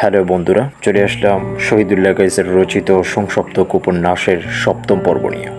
Hello বন্ধুরা, চলে আসলাম শহীদুল্লাহ গাইজের রচিত সংসপ্ত উপন্যাসের সপ্তম পর্ব নিয়ে।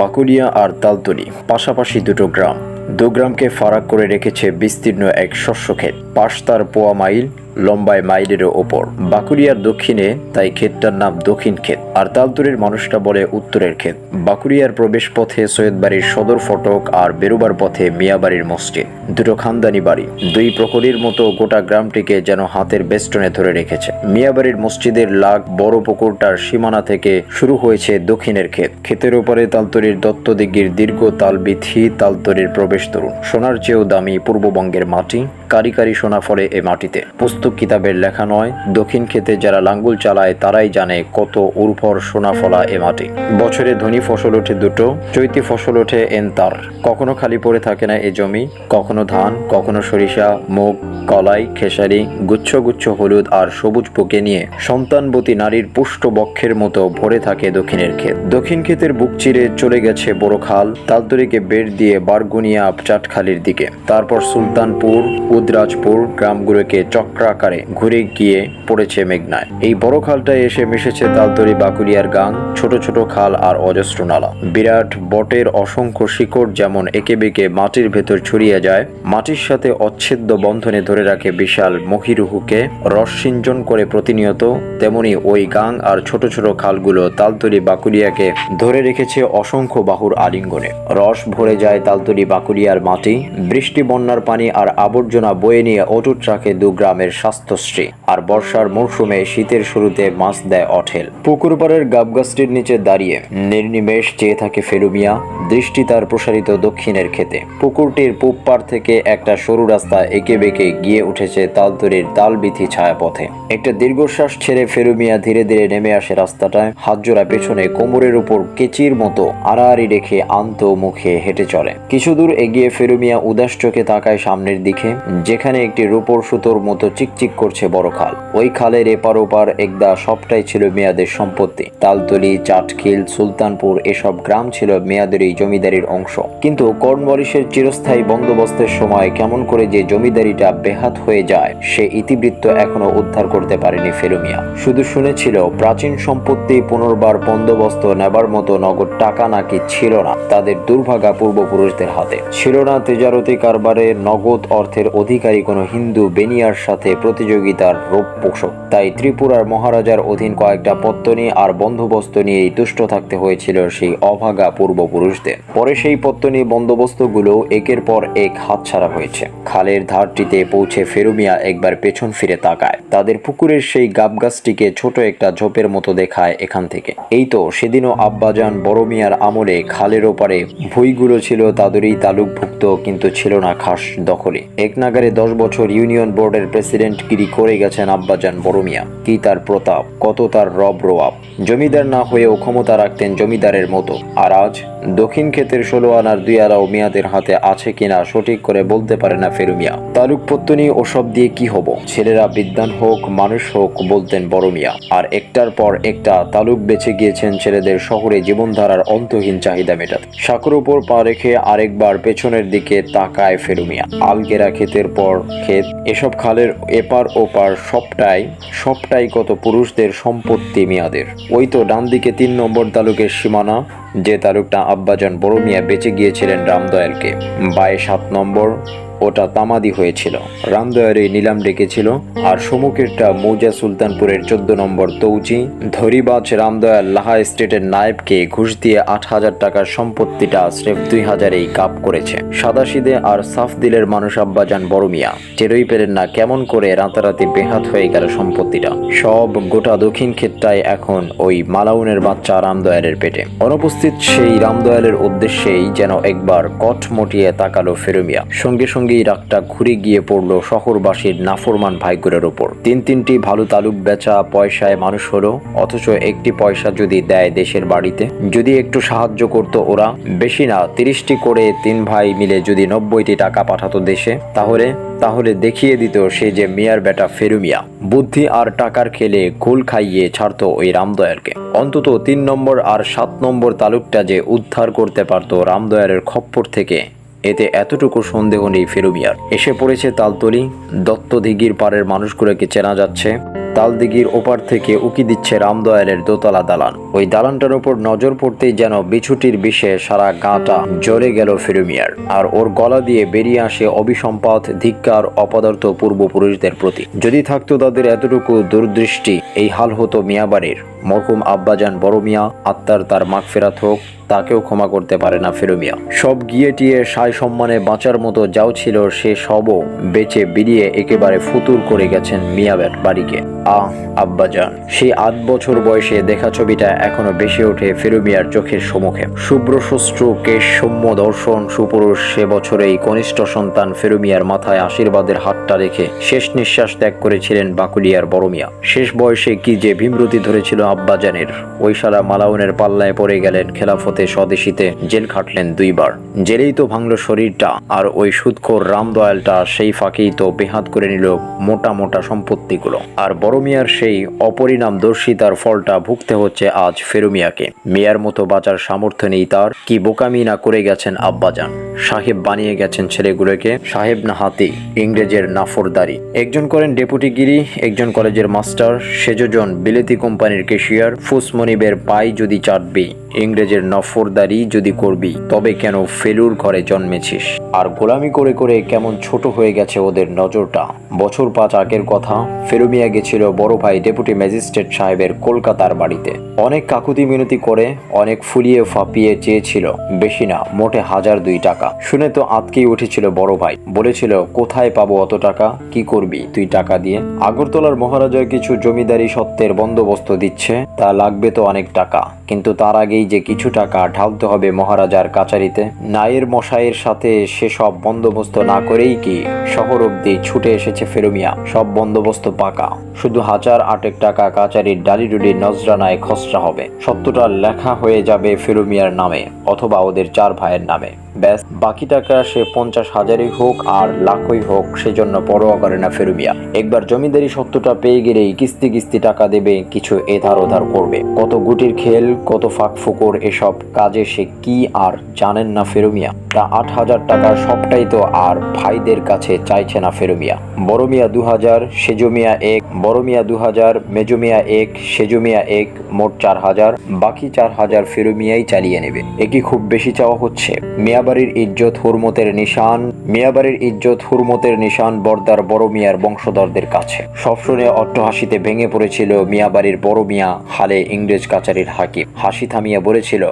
বাকুলিয়া আর তালতলি, পাশাপাশি দুটো গ্রাম। দু গ্রামকে ফারাক করে রেখেছে বিস্তীর্ণ এক শস্যক্ষেত পাশ তার পোয়া মাইল লম্বায় মাইলেরও ওপর। বাকুড়িয়ার দক্ষিণে তাই ক্ষেতটার নাম দক্ষিণ ক্ষেত। আর তালতুরির মানুষটা বলে উত্তরের ক্ষেত। বাকুড়িয়ার প্রবেশ পথে সৈয়দবাড়ির সদর ফটক আর বেরোবার পথে মিয়াবাড়ির মসজিদ। দুটো খানদানি বাড়ি। দুই প্রকরীর মতো গোটা গ্রামটিকে যেন হাতের বেষ্টনে ধরে রেখেছে। মিয়াবাড়ির মসজিদের লাগ বড় পুকুরটার সীমানা থেকে শুরু হয়েছে দক্ষিণের ক্ষেত। ক্ষেতের ওপরে তালতরির দত্তদিঘির দীর্ঘ তালবিথি তালতরির প্রবেশ তরুণ। সোনার চেয়েও দামি পূর্ববঙ্গের মাটি। কারি কারি সোনা ফলে এ মাটিতে। পুস্তক কিতাবের লেখা নয়। দক্ষিণ ক্ষেতে যারা লাঙ্গুল চালায়, তারাই জানে কত উর্বর সোনা ফলা এ মাটি। বছরে ধনী ফসল ওঠে দুটো, চৈতি ফসল ওঠে এনতার। কখনো খালি পড়ে থাকে না এ জমি, কখনো ধান, কখনো সরিষা, মুগ, কলাই, খেসারি, গুচ্ছ গুচ্ছ হলুদ আর সবুজ পোকে নিয়ে সন্তানবতী নারীর পুষ্ট বক্ষের মতো ভরে থাকে দক্ষিণের ক্ষেত। দক্ষিণ ক্ষেতের বুক চিরে চলে গেছে বড় খাল তালতরিকে বের দিয়ে বারগুনিয়া চাটখালির দিকে। তারপর সুলতানপুর, উদরাজপুর, গ্রামগুলোকে চক্রাকারে ঘুরে গিয়ে পড়েছে মেঘনায়। এই বড় খালটায় এসে মিশেছে তালতরি বাকুলিয়ার গাং, ছোট ছোট খাল আর অজস্র নালা। বিরাট বটের অসংখ্য শিকড় যেমন একে বেঁকে মাটির ভেতর ছড়িয়ে যায়, মাটির সাথে অচ্ছেদ্য বন্ধনে ধরে রাখে বিশাল মহিরুহুকে। রসসিঞ্চন করে প্রতিনিয়ত তেমনি ওই গাং আর ছোট ছোট খালগুলো তালতলি বাকুলিয়াকে ধরে রেখেছে অসংখ্য বাহুর আলিঙ্গনে। রস ভরে যায় তালতলি বাকুলিয়ার মাটি, বৃষ্টি, বন্যার পানি আর আবর্জনা বয়ে নিয়ে অটুট রাখে দু গ্রামের স্বাস্থ্যশ্রী। আর বর্ষার মরশুমে শীতের শুরুতে মাছ দেয় অঠেল। পুকুর পাড়ের গাবগাছটির নিচে দাঁড়িয়ে নির্নিমেষ চেয়ে থাকে ফেলুমিয়া। দৃষ্টি তার প্রসারিত দক্ষিণের খেতে পুকুরটির পূব পাড় থেকে একটা সরু রাস্তা এঁকে বেঁকে গিয়ে উঠেছে তালতরির তালবিথি ছায়াপথে। একটা দীর্ঘশ্বাস ছেড়ে ফেরুমিয়া ধীরে ধীরে নেমে আসে রাস্তাটায়। হাতজোড়া পেছনে কোমরের উপর কেচির মতো আড়াআড়ি রেখে আন্ত মুখে হেঁটে চলে। কিছু দূর এগিয়ে ফেরুমিয়া উদাস চোখে তাকায় সামনের দিকে, যেখানে একটি রূপর সুতোর মতো চিকচিক করছে বড় খাল। ওই খালের এপার ওপার একদা সবটাই ছিল মেয়াদের সম্পত্তি। তালতলি, চাটখিল, সুলতানপুর এসব গ্রাম ছিল মেয়াদের এই জমিদারির অংশ। কিন্তু কর্নওয়ালিসের চিরস্থায়ী বন্দোবস্তের সময় কেমন করে যে জমিদারিটা বেহাত হয়ে যায়, সে ইতিবৃত্ত এখনও উদ্ধার করতে পারেনি ফেলুমিয়া। শুধু শুনেছিল, প্রাচীন সম্পত্তি পুনর্বার বন্দোবস্ত নেবার মতো নগদ টাকা নাকি ছিল না, তাদের দুর্ভাগা পূর্বপুরুষদের হাতে। ছিল না তেজারতি কারবারে নগদ অর্থের অধিকারী কোনো হিন্দু বেনিয়ার সাথে প্রতিযোগিতার রূপ পোষক। তাই ত্রিপুরার মহারাজার অধীন কয়েকটা পত্তনী আর বন্দোবস্ত নিয়েই তুষ্ট থাকতে হয়েছিল সেই অভাগা পূর্বপুরুষদের। পরে সেই পত্তনি বন্দোবস্তগুলো একের পর এক হাতছাড়া হয়েছে। খালের ধারটিতে পৌঁছে ফেরুমিয়া একবার পেছন ফিরে তাকায়। তাদের পুকুরের সেই গাব গাছটিকে ছোট একটা ঝোপের মতো দেখায় এখান থেকে। এই তো সেদিনও আব্বাজান বড় মিয়ার আমলে খালের ওপারে ভুইগুলো ছিল তাদেরই তালুকভুক্ত, কিন্তু ছিল না খাস দখলে। এক নাগারে দশ বছর ইউনিয়ন বোর্ডের প্রেসিডেন্ট গিরি করে গেছেন আব্বাজান বড় মিয়া কি তার প্রতাপ, কত তার রব রোয়াব। জমিদার না হয়েও ক্ষমতা রাখতেন জমিদারের মতো। আর আজ দক্ষিণ ক্ষেতের ষোলো আনার দুই আলাও মিয়াদের হাতে আছে কিনা সঠিক করে বলতে পারে না ফেরুমিয়া। তালুক পত্তনি ওসব দিয়ে কি হব? ছেলেরা বিদ্যান হোক, মানুষ হোক, বলতেন বড় মিয়া আর একটার পর একটা তালুক বেছে গিয়েছেন ছেলেদের শহরে জীবনধারার অন্তহীন চাহিদা মেটাতে। সাঁকুর উপর পা রেখে আরেকবার পেছনের দিকে তাকায় ফেরুমিয়া। আলগেরা ক্ষেতের পর ক্ষেত, এসব খালের এপার ওপার সবটাই সবটাই কত পুরুষদের সম্পত্তি মিয়াদের। ওই তো ডান দিকে তিন নম্বর তালুকের সীমানা, যে তালুকটা আব্বাজান বড় মিয়া বেঁচে গিয়েছিলেন রামদয়ালকে। বায়ে সাত নম্বর ওটা তামাদি হয়েছিল। রামদয়ারে নিলাম ডেকেছিল আর সম্মুখেরটা মৌজা সুলতানপুরের চোদ্দ নম্বর তৌচি। ধরিবাজ রামদয়াল লাহা স্টেটের নায়েবকে ঘুষ দিয়ে আট হাজার টাকার সম্পত্তিটা স্রেফ দুই হাজারেই কাপ করেছে। সাদাসিদে আর সাফ দিলের মানুষ আব্বাজান বড় মিয়া। টেরই পেলেন না কেমন করে রাতারাতি বেহাত হয়ে গেল সম্পত্তিটা। সব গোটা দক্ষিণ ক্ষেত্রটায় এখন ওই মালাউনের বাচ্চা রামদয়ালের পেটে। অনুপস্থিত সেই রামদয়ালের উদ্দেশ্যেই যেন একবার কট মটিয়ে তাকালো ফেরুমিয়া সঙ্গে সঙ্গে সঙ্গেই রাগটা ঘুরে গিয়ে পড়ল শহরবাসীর নাফরমান ভাইগুলোর ওপর তিন তিনটি ভালো তালুক বেচা পয়সায় মানুষ হলো, অথচ একটি পয়সা যদি দেয় দেশের বাড়িতে, যদি একটু সাহায্য করতো ওরা। বেশি না, তিরিশটি করে তিন ভাই মিলে যদি নব্বইটি টাকা পাঠাতো দেশে, তাহলে তাহলে দেখিয়ে দিত সে যে মিয়ার বেটা ফেরুমিয়া। বুদ্ধি আর টাকার খেলে গোল খাইয়ে ছাড়তো ওই রামদয়ালকে। অন্তত তিন নম্বর আর সাত নম্বর তালুকটা যে উদ্ধার করতে পারতো রামদয়ালের খপ্পর থেকে। এতে এতটুকু সন্দেহ নেই ফেরুমিয়ার। এসে পড়েছে তালতলি। দত্তদিঘির পাড়ের মানুষগুলোকে চেনা যাচ্ছে। তালদিঘির ওপার থেকে উকি দিচ্ছে রামদয়ালের দোতলা দালান। ওই দালানটার উপর নজর পড়তেই যেন বিছুটির বিষে সারা গাঁটা জ্বলে গেল ফেরুমিয়ার। আর ওর গলা দিয়ে বেরিয়ে আসে অবিসম্পাত ধিক্কার, অপদার্থ পূর্বপুরুষদের প্রতি। যদি থাকতো তাদের এতটুকু দূরদৃষ্টি, এই হাল হতো মিয়াবাড়ির। মরহুম আব্বাজান বড় মিয়া, আত্মার তার মাগফেরাত হোক। তাকেও ক্ষমা করতে পারে না ফেরুমিয়া। সব গিয়ে টিয়ে সায় সম্মানে বাঁচার মতো যাও ছিল সে সবও বেচে বিড়িয়ে একেবারে ফুতুর করে গেছেন মিয়াবের বাড়িকে। আহ, আব্বাজান, সেই আট বছর বয়সে দেখা ছবিটা এখনও বেশি ওঠে ফেরুমিয়ার চোখের সম্মুখে। শুভ্র শুশ্রু কেশ সৌম্য দর্শন, সুপুরুষ সে বছরেই কনিষ্ঠ সন্তান ফেরুমিয়ার মাথায় আশীর্বাদের হাতটা রেখে শেষ নিঃশ্বাস ত্যাগ করেছিলেন বাকুলিয়ার বড় মিয়া। শেষ বয়সে কি যে ভীমরতি ধরেছিল আব্বাজানের। ওই সারা মালাউনের পাল্লায় পড়ে গেলেন খেলাফতে স্বদেশীতে জেল খাটলেন দুইবার। জেলেই তো ভাঙল শরীরটা, আর ওই সুদখোর রামদয়ালটা সেই ফাঁকেই তো বেহাত করে নিল মোটা মোটা সম্পত্তিগুলো। আর বড় মিয়ার সেই অপরিণাম দর্শিতার ফলটা ভুগতে হচ্ছে আজ ফেরুমিয়াকে। মিয়ার মতো বাঁচার সামর্থ্য নেই তার, কি বোকামি না করে গেছেন আব্বাজান। সাহেব বানিয়ে গেছেন ছেলেগুলোকে, সাহেব না হাতি, ইংরেজের নাফরদারি। একজন করেন ডেপুটিগিরি একজন কলেজের মাস্টার সেজজন বিলেতি কোম্পানির কেশিয়ার ফুসমনিবের পাই যদি চাটবি ইংরেজের নফরদারি যদি করবি, তবে কেন ফেলুর ঘরে জন্মেছিস? আর গোলামি করে করে কেমন ছোট হয়ে গেছে ওদের নজরটা। বছর পাঁচ আগের কথা ফেরুমিয়া গেছিল বড় ভাই ডেপুটি ম্যাজিস্ট্রেট সাহেবের কলকাতার বাড়িতে। অনেক কাকুতি মিনতি করে, অনেক ফুলিয়ে ফাঁপিয়ে চেয়েছিল, বেশি না, মোটে হাজার দুই টাকা। শুনে তো আতকেই উঠেছিল বড় ভাই, বলেছিল, কোথায় পাবো অত টাকা? কি করবি তুই টাকা দিয়ে? আগরতলার মহারাজার কিছু জমিদারি সত্ত্বের বন্দোবস্ত দিচ্ছে, তা লাগবে তো অনেক টাকা। কিন্তু তার আগেই যে কিছু টাকা ঢালতে হবে মহারাজার কাচারিতে, নায়ের মশাইয়ের সাথে সেসব বন্দোবস্ত না করেই কি শহর অব্দি ছুটে এসেছে? ফেরুমিয়া। সব বন্দোবস্ত পাকা। শুধু হাজার আটেক টাকা কাচারির ডালিডুলি নজরানায় খসড়া হবে। সত্যটা লেখা হয়ে যাবে ফেরুমিয়ার নামে, অথবা ওদের চার ভাইয়ের নামে। ব্যাস, বাকি টাকা সে পঞ্চাশ হাজারই হোক আর লাখই হোক, সেজন্য পরোয়া করে না ফেরুমিয়া। একবার জমিদারি সত্যটা পেয়ে গেলেই কিস্তি কিস্তি টাকা দেবে, কিছু এধার ওধার করবে। কত গুটির খেল, কত ফাঁক ফুকর, এসব কাজে সে কি আর জানেন না ফেরুমিয়া? তা আট হাজার টাকার সবটাই তো আর ভাইদের কাছে চাইছে না ফেরুমিয়া। বড় মিয়া দু হাজার সেজো মিয়া এক বড় মিয়া দু হাজার মেজো মিয়া এক সেজো মিয়া এক, মোট চার হাজার, বাকি চার হাজার ফেরুমিয়াই চালিয়ে নেবে। এ কি খুব বেশি চাওয়া হচ্ছে? মিয়াবাড়ির ইজ্জত হুরমতের নিশান, মিয়াবাড়ির ইজ্জত হুরমতের নিশান বর্দার বড় মিয়ার বংশধরদের কাছে। সব শুনে অট্টহাসিতে ভেঙে পড়েছিল মিয়াবাড়ির বড় মিয়া হালে ইংরেজ কাচারির হাকিম। হাসি থামিয়ে বলেছিল,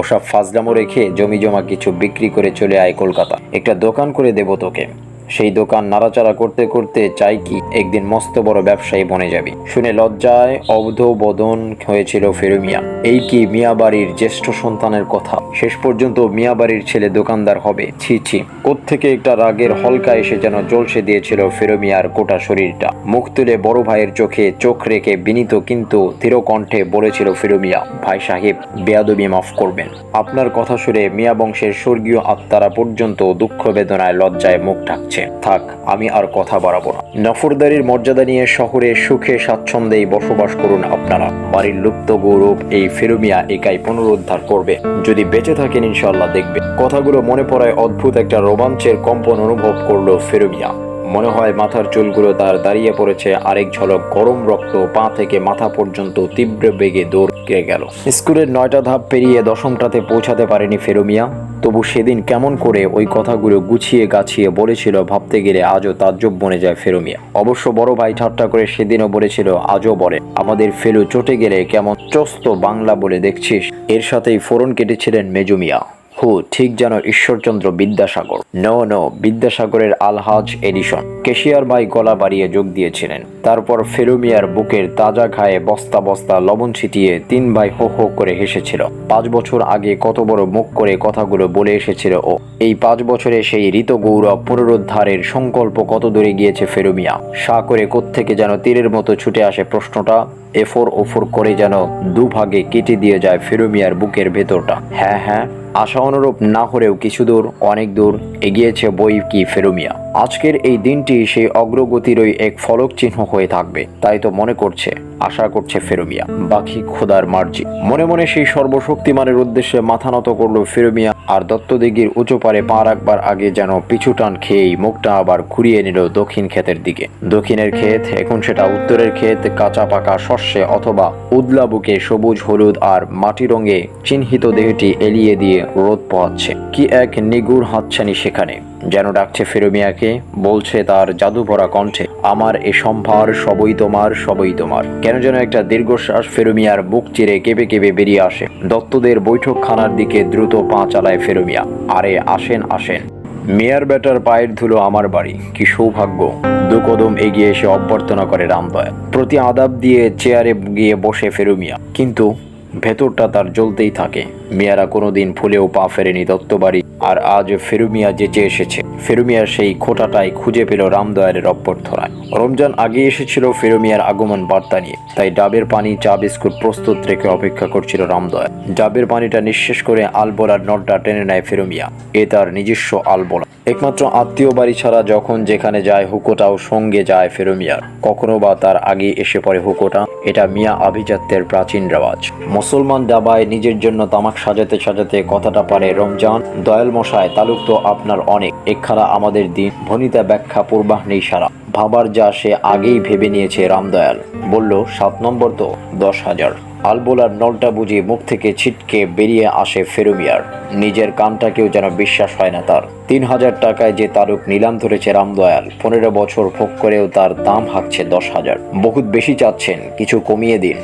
ওসব ফাজলামো রেখে জমি জমা কিছু বিক্রি করে চলে আয় কলকাতা। একটা দোকান করে দেব তোকে। সেই দোকান নাড়াচাড়া করতে করতে চাই কি, একদিন মস্ত বড় ব্যবসায়ী বনে যাবি। শুনে লজ্জায় অবধ বদন হয়েছিল ফেরুমিয়া। এই কি মিয়া বাড়ির জ্যেষ্ঠ সন্তানের কথা? শেষ পর্যন্ত মিয়া বাড়ির ছেলে দোকানদার হবে। ছি ছি। কোত্থেকে একটা রাগের হলকা এসে যেন জলসে দিয়েছিল ফেরোমিয়ার গোটা শরীরটা। মুখ তুলে বড় ভাইয়ের চোখে চোখ রেখে বিনীত কিন্তু ধীর কণ্ঠে বলেছিল ফেরোমিয়া, ভাই সাহেব, বেয়াদবি মাফ করবেন। আপনার কথা শুনে মিয়া বংশের স্বর্গীয় আত্মারা পর্যন্ত দুঃখ বেদনায় লজ্জায় মুখ ঢাকছে। থাক, আমি আর কথা বাড়াবো না। নফরদারির মর্যাদা নিয়ে শহরে সুখে স্বাচ্ছন্দ্যেই বসবাস করুন আপনারা। বাড়ির লুপ্ত গৌরব এই ফেরুমিয়া একাই পুনরুদ্ধার করবে। যদি বেঁচে থাকেন ইনশাল্লাহ দেখবে কথাগুলো মনে পড়ায় অদ্ভুত একটা রোমাঞ্চের কম্পন অনুভব করল ফেরুমিয়া। মনে হয় মাথার চুলগুলো তার দাঁড়িয়ে পড়েছে, আরেক ঝলক গরম রক্ত পা থেকে মাথা পর্যন্ত তীব্র বেগে দৌড় গেল। স্কুলের নয়টা ধাপ পেরিয়ে দশমটাতে পৌঁছাতে পারেনি ফেরুমিয়া। তবু সেদিন কেমন করে ওই কথাগুলো গুছিয়ে গাছিয়ে বলেছিল ভাবতে গেলে আজও তাজ্জব বনে যায় ফেরুমিয়া। অবশ্য বড় ভাই ঠাট্টা করে সেদিনও বলেছিল, আজও বলে, আমাদের ফেলু চটে গেলে কেমন চস্ত বাংলা বলে দেখছিস। এর সাথেই ফোরন কেটেছিলেন মেজুমিয়া হু, ঠিক যেন ঈশ্বরচন্দ্র বিদ্যাসাগর। নো নো, বিদ্যাসাগরের আলহাজ এডিশন। কেশিয়ার ভাই গলা বাড়িয়ে যোগ দিয়েছিলেন। তারপর ফেরুমিয়ার বুকের তাজা খায়ে বস্তা বস্তা লবণ ছিটিয়ে তিন ভাই হো হো করে হেসেছিল। পাঁচ বছর আগে কত বড় মুখ করে কথাগুলো বলে এসেছিল ও। এই পাঁচ বছরে সেই ঋত গৌরব পুনরুদ্ধারের সংকল্প কত দূরে গিয়েছে ফেরুমিয়া? সা করে কোত্থেকে যেন তীরের মতো ছুটে আসে প্রশ্নটা? এফোর ওফোর করে যেন দুভাগে কেটে দিয়ে যায় ফেরুমিয়ার বুকের ভেতরটা। হ্যাঁ হ্যাঁ আশা অনুরূপ না হলেও কিছু দূর, অনেক দূর, এগিয়েছে বই কি ফেরুমিয়া? আজকের এই দিনটি সেই অগ্রগতিরই এক ফলক চিহ্ন হয়ে থাকবে, তাই তো মনে করছে, আশা করছে ফেরোমিয়া। বাকি খোদার মার্জি। মনে মনে সেই সর্বশক্তিমানের উদ্দেশ্যে মাথা নত করল ফেরোমিয়া, আর দত্তদিঘির উঁচু পারে পা রাখবার আগে যেন পিছু টান খেয়েই মুখটা আবার ঘুরিয়ে নিল দক্ষিণ ক্ষেতের দিকে। দক্ষিণের ক্ষেত, এখন সেটা উত্তরের ক্ষেত, কাঁচা পাকা শস্যে অথবা উদলা বুকে সবুজ, হলুদ আর মাটি রঙে চিহ্নিত দেহটি এলিয়ে দিয়ে রোদ পোহাচ্ছে। কি এক নিগুড় হাতছানি সেখানে। যেন ডাকছে ফেরোমিয়াকে, বলছে তার জাদু ভরা কণ্ঠে, আমার এ সম্ভার সবই তোমার সবই তোমার। কেন যেন একটা দীর্ঘশ্বাস ফেরোমিয়ার বুক চিরে কেঁপে কেঁপে বেরিয়ে আসে। দত্তদের বৈঠকখানার দিকে দ্রুত পা চালায় ফেরোমিয়া। আরে, আসেন আসেন। মেয়ার বেটার পায়ের ধুলো আমার বাড়ি। কি সৌভাগ্য। দু কদম এগিয়ে এসে অভ্যর্থনা করে রামদয়া প্রতি আদাব দিয়ে চেয়ারে গিয়ে বসে ফেরুমিয়া। কিন্তু ভেতরটা তার জ্বলতেই থাকে। মিয়ারা কোনোদিন ফুলেও পা ফেরেনি দত্তবাড়ি, আর আজ ফেরুমিয়া যেচে এসেছে। ফেরুমিয়ার সেই খোটাটাই খুঁজে পেল রামদয়ারের অভ্যর্থনায়। রমজান আগে এসেছিল ফেরুমিয়ার আগমন বার্তা নিয়ে, তাই ডাবের পানি, চা, বিস্কুট প্রস্তুত রেখে অপেক্ষা করছিল রামদয়া ডাবের পানিটা নিঃশেষ করে আলবোলার নটটা টেনে নেয় ফেরুমিয়া। এ তার নিজস্ব আলবোলা একমাত্র আত্মীয় বাড়ি ছাড়া যখন যেখানে যায় হুকোটাও সঙ্গে যায় ফেরোমিয়ার। কখনো বা তার আগে এসে পড়ে হুকোটা, এটা মিয়া আভিজাত্যের প্রাচীন রেওয়াজ। মুসলমান দাবায় নিজের জন্য তামাক সাজাতে সাজাতে কথাটা পারে, রমজান, দয়াল মশায়, তালুক তো আপনার অনেক। একখানা আমাদের দিন, ভনিতা ব্যাখ্যা পূর্বাহ নেই সারা। ভাবার যা সে আগেই ভেবে নিয়েছে রামদয়াল বলল, সাত নম্বর তো দশ হাজার। আলবোলার নলটা বুঝিয়ে মুখ থেকে ছিটকে বেরিয়ে আসে ফেরুমিয়ার। নিজের কানটাকেও যেন বিশ্বাস হয় না তার। তিন হাজার টাকায় যে তারক নিলাম ধরেছে রামদয়াল পনেরো বছর ভোগ করেও তার দাম হাঁকছে দশ হাজার বহুত বেশি চাচ্ছেন, কিছু কমিয়ে দিন।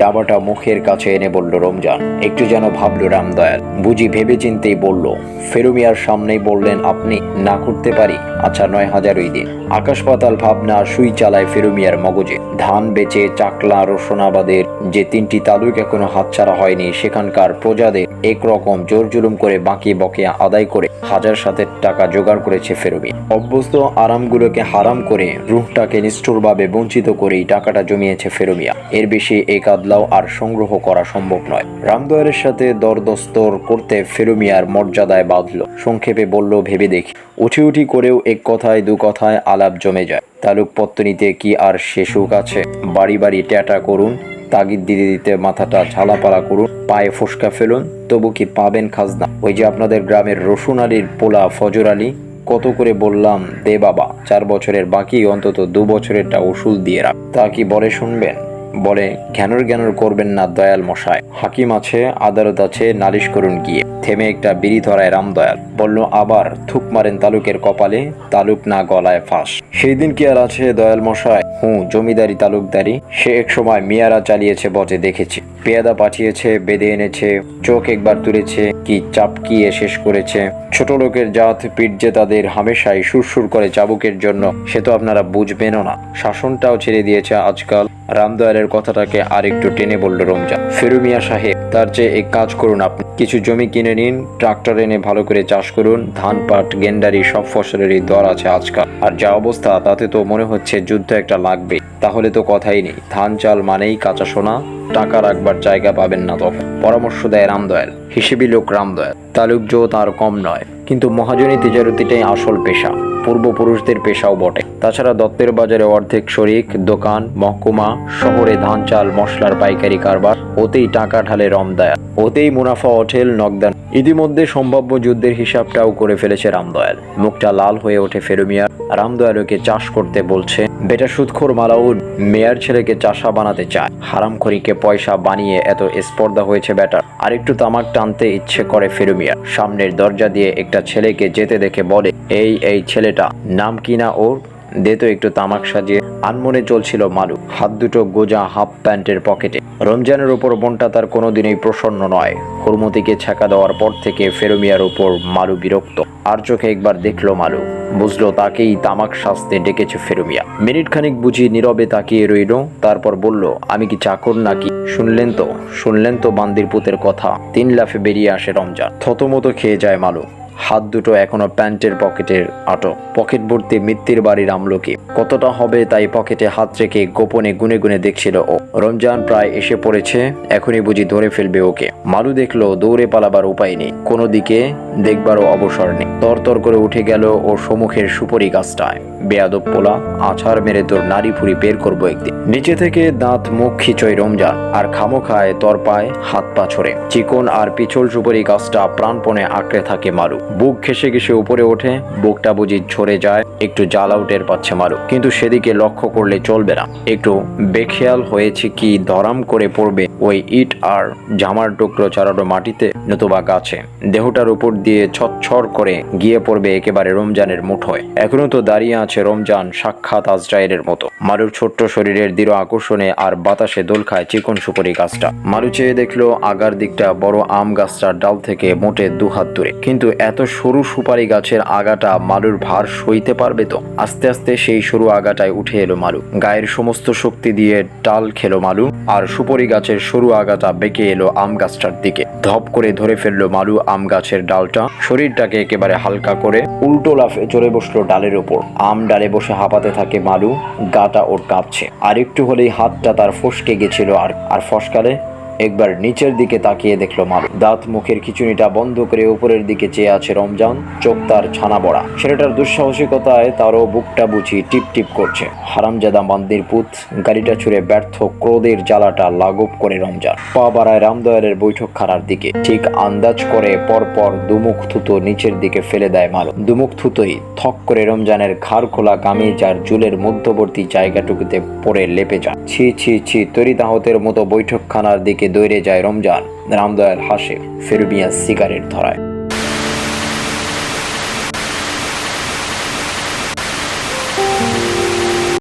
ডাবাটা মুখের কাছে এনে বলল রমজান, একটু যেন ভাবলো রামদয়াল বুঝি ভেবে চিনতেই বলল, ফেরুমিয়ার সামনেই বললেন আপনি, না করতে পারি? আচ্ছা নয় হাজার ওই দিন। আকাশ পাতাল ভাবনা সুই চালায় ফেরুমিয়ার মগজে। ধান বেচে চাকলা রোশনাবাদের যে তিনটি তালুক এখনও হাতছাড়া হয়নি, সেখানকার প্রজাদের একরকম জোর জুলুম করে বাকি বকেয়া আদায় করে হাজার সাতের টাকা জোগাড় করেছে ফেরুমি অভ্যস্ত আরামগুলোকে হারাম করে রুহটাকে নিষ্ঠুরভাবে বঞ্চিত করেই টাকাটা জমিয়েছে ফেরুমিয়া এর বেশি এই কাদলাও আর সংগ্রহ করা সম্ভব নয়। রামদয়ারের সাথে দরদস্তর করতে ফেরুমিয়ার মর্যাদায় বাঁধল। সংক্ষেপে বলল, ভেবে দেখি। উঠি উঠি করেও এক কথায় দু কথায় আলাপ জমে যায়। তালুক পত্তনিতে কি আর সে সুখ আছে? বাড়ি বাড়ি ট্যাটা করুন। তাগিদ দিতে দিতে মাথাটা ঝালাপালা করুন, পায়ে ফোসকা ফেলুন, তবু কি পাবেন খাজনা? ওই যে আপনাদের গ্রামের রসুন আলীর পোলা ফজর আলী, কত করে বললাম, দে বাবা, চার বছরের বাকি, অন্তত দু বছরেরটা ওষুধ দিয়ে রাখ। তা কি বলে শুনবেন? বলে, ঘ্যানর জ্ঞানর করবেন না দয়াল মশায়। হাকিম আছে, আদালত আছে, নালিশ করুন গিয়ে। থেমে একটা বিড়ি ধরায় রামদয়াল বলল, আবার থুক মারেন তালুকের কপালে, তালুক না গলায় ফাঁস। সেই দিন কি আর আছে দয়াল মশায়? হুঁ, জমিদারি তালুকদারি। সে এক সময় মিয়ারা চালিয়েছে বটে, দেখেছি। পেয়াদা পাঠিয়েছে, বেঁধে এনেছে, চোখ একবার তুলেছে, কি চাপকিয়ে শেষ করেছে। ছোট লোকের জাত পিঠ যে তাদের হামেশাই সুরসুর করে চাবুকের জন্য, সে তো আপনারা বুঝবেনও না। শাসনটাও ছেড়ে দিয়েছে আজকাল। রামদয়ালের কথাটাকে আরেকটু টেনে বলল রমজান। ফেরুমিয়া সাহেব, তার চেয়ে এক কাজ করুন আপনি। কিছু জমি কিনে নিন, ট্রাক্টর এনে ভালো করে চাষ করুন ধান পাট গেন্ডারি সব ফসলেরই দর আছে আজকাল। আর যা অবস্থা, তাতে তো মনে হচ্ছে যুদ্ধ একটা লাগবে। তাহলে তো কথাই নেই, ধান চাল মানেই কাঁচা সোনা, টাকা রাখবার জায়গা পাবেন না তখন। পরামর্শ দেয় রামদয়াল, হিসেবি লোক রামদয়াল। তালুক জো তার কম নয়, কিন্তু মহাজনী তেজারতিটাই আসল পেশা। পূর্বপুরুষদের পেশাও বটে। তাছাড়া দত্তের বাজারে অর্ধেক শরিক, দোকান, মহকুমা, শহরে ধান চাল, মশলার পাইকারি কারবার, ওতেই টাকা ঢালে রমদয়াল ওতেই মুনাফা ওঠেল নগদান। ইতিমধ্যে সম্ভাব্য যুদ্ধের হিসাবটাও করে ফেলেছে রামদয়াল মুখটা লাল হয়ে ওঠে ফেরুমিয়ার। রামদয়ালকে চাষ করতে বলছে, বেটা সুদখোর মালাউন, মেয়ার ছেলেকে চাষা বানাতে চায়। হারামখড়িকে পয়সা বানিয়ে এত স্পর্ধা হয়েছে বেটার। আরেকটু তামাক টানতে ইচ্ছে করে ফেরুমিয়ার। সামনের দরজা দিয়ে একটা ছেলেকে যেতে দেখে বলে, এই এই ছেলেটা। নাম কি না ওর? দে একটু তামাক সাজিয়ে। আনমনে চলছিল মালু হাত দুটো গোজা হাফ প্যান্টের পকেটে। রমজানের উপর মনটা তার কোনোদিনই প্রসন্ন নয়। হুরমতিকে ছ্যাঁকা দেওয়ার পর থেকে ফেরুমিয়ার উপর মালু বিরক্ত। আর চোখে একবার দেখল মালু বুঝলো তাকেই তামাক শাস্তে ডেকেছে ফেরুমিয়া। মিনিট খানিক বুঝি নীরবে তাকিয়ে রইল। তারপর বলল, আমি কি চাকর নাকি? শুনলেন তো শুনলেন তো বান্দির পুতের কথা। তিন লাফে বেরিয়ে আসে রমজান। থতমতো খেয়ে যায় মালু হাত দুটো এখনও প্যান্টের পকেটের আটো। পকেট ভর্তি মিত্তির বাড়ির আমলকি। কতটা হবে তাই পকেটে হাত রেখে গোপনে গুনে গুনে দেখছিল ও। রমজান প্রায় এসে পড়েছে, এখনই বুঝি ধরে ফেলবে ওকে। মারু দেখল দৌড়ে পালাবার উপায় নেই। কোনো দিকে দেখবারও অবসর নেই। তরতর করে উঠে গেল ও সমুখের সুপরি গাছটায়। বেয়াদব পোলা, আছাড় মেরে তোর নারী ফুরি বের করব একদিন। নিচে থেকে দাঁত, মুখ খিচই রমজান, আর খামো খায় তর পায় হাত পা ছড়ে। চিকন আর পিছল সুপরি গাছটা প্রাণপণে আঁকড়ে থাকে মারু। বুক ঘেসে ঘেসে উপরে ওঠে, বুকটা বুঝি ঝরে যায়, একটু জ্বালাও টের পাচ্ছে মারু। কিন্তু সেদিকে লক্ষ্য করলে চলবে না। একটু বেখেয়াল হয়েছে কি দরাম করে পড়বে ওই ইট আর জামার টুকরো চারানো মাটিতে নতুবা গাছে। দেহটার উপর দিয়ে ছচ্ছর করে গিয়ে পড়বে একেবারে রমজানের মুঠোয়। এখনও তো দাঁড়িয়ে আছে রমজান সাক্ষাৎ আজরাইলের মতো। মারুর ছোট্ট শরীরের দৃঢ় আকর্ষণে আর বাতাসে দোল খায় চিকন সুপারি গাছটা। মারু চেয়ে দেখল আগার দিকটা বড় আম গাছটার ডাল থেকে মোটে দু হাত দূরে। কিন্তু এত সরু সুপারি গাছের আগাটা মালুর ভার সইতে পারবে তো? আস্তে আস্তে সেই সরু আগাটায় উঠে এলো মালু গায়ের সমস্ত শক্তি দিয়ে ডাল খেলো মালু আর সুপারি গাছের সরু আগাটা বেঁকে এলো আম গাছটার দিকে। ধপ করে ধরে ফেলল মালু আম গাছের ডালটা। শরীরটাকে একেবারে হালকা করে উল্টো লাফে চড়ে বসল ডালের ওপর। আম ডালে বসে হাঁপাতে থাকে মালু, গাটা ওর কাঁপছে। আর একটু হলেই হাতটা তার ফসকে গেছিল আর আর ফসকালে একবার নিচের দিকে তাকিয়ে দেখল মালু। দাঁত মুখের খিচুনিটা বন্ধ করে উপরের দিকে চেয়ে আছে রমজান, চোখ তার ছানা বড়া। ছেলেটার দুঃসাহসিকতায় তারও বুকটা বুঝি টিপ টিপ করছে। হারামজাদা মান্দির পুত, গাড়িটা ছুড়ে ব্যর্থ ক্রোধের জ্বালাটা লাঘব করে রমজান। পা বাড়ায় রামদয়ালের বৈঠকখানার দিকে। ঠিক আন্দাজ করে পরপর দুমুখ থুতো নিচের দিকে ফেলে দেয় মালু। দুমুখ থুতোই থক করে রমজানের ঘাড় খোলা কামিজ আর চুলের মধ্যবর্তী জায়গাটুকুতে পড়ে লেপে যায়। ছি ছি ছি, তরিতাহতের মতো বৈঠকখানার দিকে দৌড়ে যায় রমজান। রামদয়াল হাসে ফেরুবিয়া সিগারেট ধরায়।